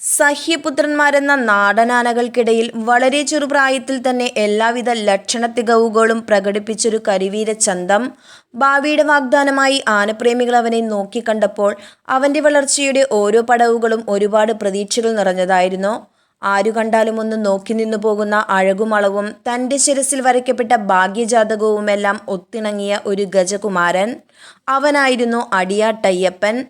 സഹ്യപുത്രന്മാരെന്ന നാടനാനകൾക്കിടയിൽ വളരെ ചെറുപ്രായത്തിൽ തന്നെ എല്ലാവിധ ലക്ഷണത്തികവുകളും പ്രകടിപ്പിച്ചൊരു കരിവീര ചന്തം. ഭാവിയുടെ വാഗ്ദാനമായി ആനപ്രേമികൾ അവനെ നോക്കിക്കണ്ടപ്പോൾ അവന്റെ വളർച്ചയുടെ ഓരോ പടവുകളും ഒരുപാട് പ്രതീക്ഷകൾ നിറഞ്ഞതായിരുന്നു. ആരു കണ്ടാലും ഒന്ന് നോക്കി നിന്നു പോകുന്ന അഴകുമളവും തന്റെ ശിരസിൽ വരയ്ക്കപ്പെട്ട ഭാഗ്യജാതകവുമെല്ലാം ഒത്തിണങ്ങിയ ഒരു ഗജകുമാരൻ. അവനായിരുന്നു അടിയാട്ടയ്യപ്പൻ.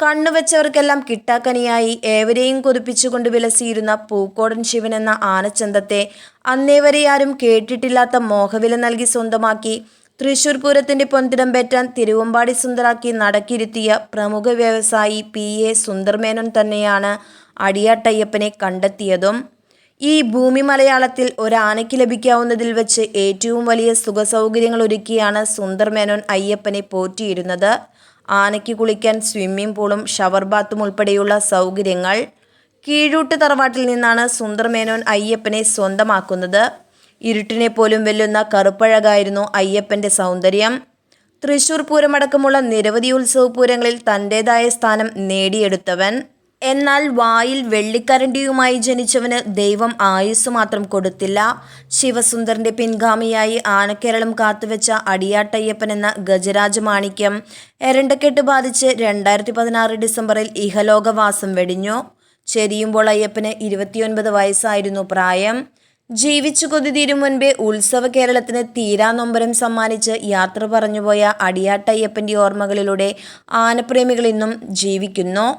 കണ്ണുവെച്ചവർക്കെല്ലാം കിട്ടാക്കനിയായി ഏവരെയും കൊതിപ്പിച്ചുകൊണ്ട് വിലസിയിരുന്ന പൂക്കോടൻ ശിവൻ എന്ന ആനച്ചന്തത്തെ അന്നേവരെ ആരും കേട്ടിട്ടില്ലാത്ത മോഹവില നൽകി സ്വന്തമാക്കി തൃശൂർ പൂരത്തിന്റെ പൊന്തിടം പേറ്റാൻ തിരുവമ്പാടി സുന്ദറാക്കി നടക്കിരുത്തിയ പ്രമുഖ വ്യവസായി പി എ സുന്ദർമേനോൻ തന്നെയാണ് അടിയാട്ടയ്യപ്പനെ കണ്ടെത്തിയതും. ഈ ഭൂമി മലയാളത്തിൽ ഒരാനയ്ക്ക് ലഭിക്കാവുന്നതിൽ വെച്ച് ഏറ്റവും വലിയ സുഖസൗകര്യങ്ങൾ ഒരുക്കിയാണ് സുന്ദർമേനോൻ അയ്യപ്പനെ പോറ്റിയിരുന്നത്. ആനയ്ക്ക് കുളിക്കാൻ സ്വിമ്മിംഗ് പൂളും ഷവർ ബാത്തും ഉൾപ്പെടെയുള്ള സൗകര്യങ്ങൾ. കീഴൂട്ട് തറവാട്ടിൽ നിന്നാണ് സുന്ദർ മേനോൻ അയ്യപ്പനെ സ്വന്തമാക്കുന്നത്. ഇരുട്ടിനെ പോലും വെല്ലുന്ന കറുപ്പഴകായിരുന്നു അയ്യപ്പന്റെ സൗന്ദര്യം. തൃശൂർ പൂരമടക്കമുള്ള നിരവധി ഉത്സവ പൂരങ്ങളിൽ തന്റേതായ സ്ഥാനം നേടിയെടുത്തവൻ. എന്നാൽ വായിൽ വെള്ളിക്കരണ്ടിയുമായി ജനിച്ചവന് ദൈവം ആയുസ് മാത്രം കൊടുത്തില്ല. ശിവസുന്ദറിന്റെ പിൻഗാമിയായി ആനക്കേരളം കാത്തുവെച്ച അടിയാട്ടയ്യപ്പൻ എന്ന ഗജരാജ മാണിക്യം എരണ്ടക്കെട്ട് ബാധിച്ച് രണ്ടായിരത്തി പതിനാറ് ഡിസംബറിൽ ഇഹലോകവാസം വെടിഞ്ഞു. ചെരിയുമ്പോൾ അയ്യപ്പന് ഇരുപത്തിയൊൻപത് വയസ്സായിരുന്നു പ്രായം. ജീവിച്ചു കൊതി തീരും മുൻപേ ഉത്സവ കേരളത്തിന് തീരാ നൊമ്പരം സമ്മാനിച്ച് യാത്ര പറഞ്ഞുപോയ അടിയാട്ടയ്യപ്പന്റെ ഓർമ്മകളിലൂടെ ആനപ്രേമികൾ ഇന്നും ജീവിക്കുന്നു.